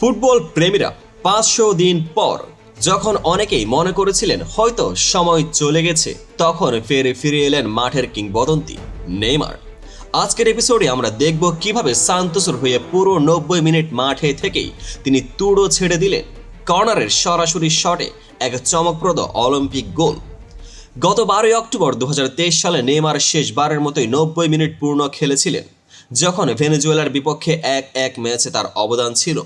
Football প্রেমীরা পাঁচশো দিন পর যখন অনেকেই মনে করেছিলেন হয়তো সময় চলে গেছে, তখন ফের ফিরে এলেন মাঠের কিংবদন্তি নেইমার। আজকের এপিসোডে আমরা দেখব কীভাবে সান্তোসের হয়ে পুরো নব্বই মিনিট মাঠে থেকেই তিনি তুড়ো ছেড়ে দিলেন কর্নারের সরাসরি শটে এক চমকপ্রদ অলিম্পিক গোল। গত বারোই অক্টোবর দু হাজার তেইশ সালে নেইমার শেষবারের মতোই নব্বই মিনিট পূর্ণ খেলেছিলেন, যখন ভেনেজুয়েলার বিপক্ষে এক এক ম্যাচে তার অবদান ছিল।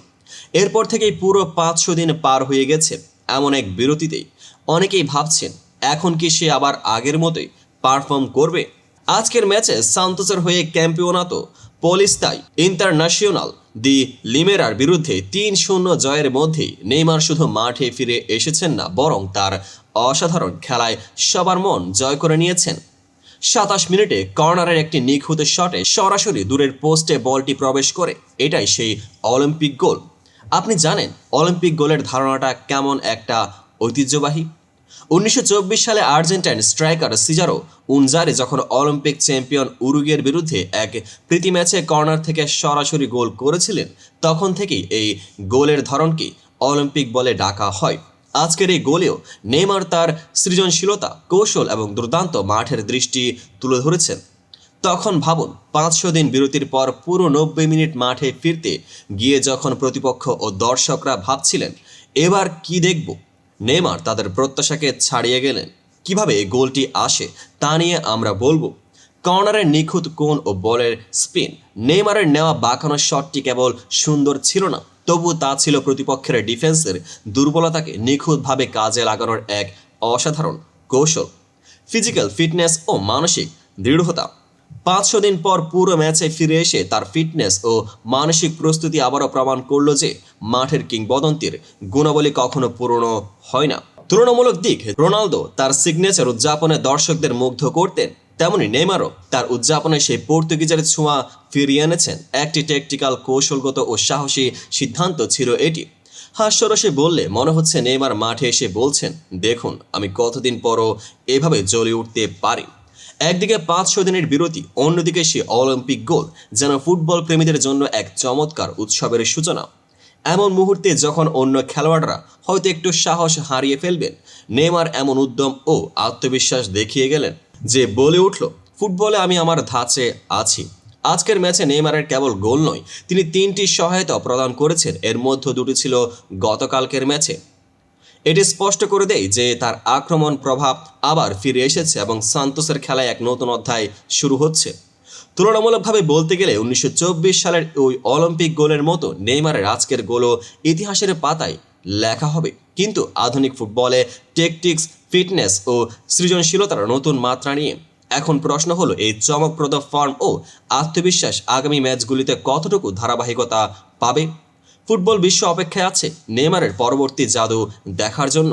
এরপর থেকেই পুরো পাঁচশো দিন পার হয়ে গেছে এমন এক বিরতিতেই। অনেকেই ভাবছেন, এখন কি সে আবার আগের মতোই পারফর্ম করবে? আজকের ম্যাচে সান্তোসের হয়ে ক্যাম্পিওনাতো পলিস্তাই ইন্টারন্যাশনাল দি লিমেরার বিরুদ্ধে তিন শূন্য জয়ের মধ্যেই নেইমার শুধু মাঠে ফিরে এসেছেন না, বরং তার অসাধারণ খেলায় সবার মন জয় করে নিয়েছেন। সাতাশ মিনিটে কর্নারের একটি নিখুঁত শটে সরাসরি দূরের পোস্টে বলটি প্রবেশ করে, এটাই সেই অলিম্পিক গোল। আপনি জানেন অলিম্পিক গোলের ধারণাটা কেমন একটা ঐতিহ্যবাহী? উনিশশো চব্বিশ সালে আর্জেন্টাইন স্ট্রাইকার সিজারো উনজারে যখন অলিম্পিক চ্যাম্পিয়ন উরুগের বিরুদ্ধে এক প্রীতি ম্যাচে কর্নার থেকে সরাসরি গোল করেছিলেন, তখন থেকেই এই গোলের ধরনকে অলিম্পিক বলে ডাকা হয়। আজকের এই গোলেও নেইমার তার সৃজনশীলতা, কৌশল এবং দুর্দান্ত মাঠের দৃষ্টি তুলে ধরেছেন। তখন ভাবুন, পাঁচশো দিন বিরতির পর পুরো নব্বই মিনিট মাঠে ফিরতে গিয়ে যখন প্রতিপক্ষ ও দর্শকরা ভাবছিলেন, এবার কি দেখব? নেইমার তাদের প্রত্যাশাকে ছাড়িয়ে গেলেন। কীভাবে গোলটি আসে, তা নিয়ে আমরা বলব। কর্নারের নিখুঁত কোণ ও বলের স্পিন। নেইমারের নেওয়া বাঁকানো শটটি কেবল সুন্দর ছিল না, তবু তা ছিল প্রতিপক্ষের ডিফেন্সের দুর্বলতাকে নিখুঁতভাবে কাজে লাগানোর এক অসাধারণ কৌশল। ফিজিক্যাল ফিটনেস ও মানসিক দৃঢ়তা। পাঁচশো দিন পর পুরো ম্যাচে ফিরে এসে তার ফিটনেস ও মানসিক প্রস্তুতি আবারও প্রমাণ করল যে মাঠের কিংবদন্তির গুণাবলী কখনো পুরনো হয় না। তুলনামূলক দিক, রোনালদো তার সিগনেচার উদযাপনে দর্শকদের মুগ্ধ করতেন, তেমনি নেইমারও তার উদযাপনে সেই পর্তুগিজের ছোঁয়া ফিরিয়ে এনেছেন। একটি টেকটিক্যাল কৌশলগত ও সাহসী সিদ্ধান্ত ছিল এটি। হাস্যরসে বললে মনে হচ্ছে নেইমার মাঠে এসে বলছেন, দেখুন, আমি কতদিন পরও এভাবে জ্বলে উঠতে পারি। একদিকে পাঁচশো দিনের বিরতি, অন্যদিকে সে অলিম্পিক গোল, যেন ফুটবল প্রেমীদের জন্য এক চমৎকার উৎসবের সূচনা। এমন মুহূর্তে যখন অন্য খেলোয়াড়রা হয়তো একটু সাহস হারিয়ে ফেলবেন, নেইমার এমন উদ্যম ও আত্মবিশ্বাস দেখিয়ে গেলেন যে বলে উঠল, ফুটবলে আমি আমার ধাঁচে আছি। আজকের ম্যাচে নেইমারের কেবল গোল নয়, তিনি তিনটি সহায়তা প্রদান করেছেন। এর মধ্যে দুটি ছিল গতকালকের ম্যাচে। এটি স্পষ্ট করে দেয় যে তার আক্রমণ প্রভাব আবার ফিরে এসেছে এবং সান্তোসের খেলায় এক নতুন অধ্যায় শুরু হচ্ছে। তুলনামূলকভাবে বলতে গেলে উনিশশো চব্বিশ সালের ওই অলিম্পিক গোলের মতো নেইমারের আজকের গোলও ইতিহাসের পাতায় লেখা হবে। কিন্তু আধুনিক ফুটবলে টেকটিক্স, ফিটনেস ও সৃজনশীলতার নতুন মাত্রা নিয়ে এখন প্রশ্ন হলো, এই চমকপ্রদ ফর্ম ও আত্মবিশ্বাস আগামী ম্যাচগুলিতে কতটুকু ধারাবাহিকতা পাবে? ফুটবল বিশ্ব অপেক্ষায় আছে নেইমারের পরবর্তী জাদু দেখার জন্য।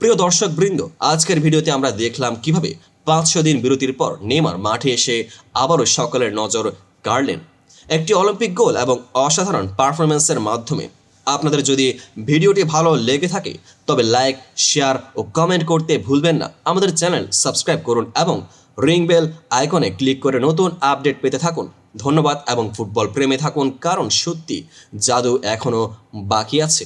প্রিয় দর্শক বৃন্দ আজকের ভিডিওতে আমরা দেখলাম কীভাবে পাঁচশো দিন বিরতির পর নেইমার মাঠে এসে আবারও সকলের নজর কাড়লেন। একটি অলিম্পিক গোল এবং অসাধারণ পারফরমেন্সের মাধ্যমে। আপনাদের যদি ভিডিওটি ভালো লেগে থাকে, তবে লাইক, শেয়ার ও কমেন্ট করতে ভুলবেন না। আমাদের চ্যানেল সাবস্ক্রাইব করুন এবং রিং বেল আইকনে ক্লিক করে নতুন আপডেট পেতে থাকুন। ধন্যবাদ এবং ফুটবল প্রেমে থাকুন, কারণ সত্যি জাদু এখনও বাকি আছে।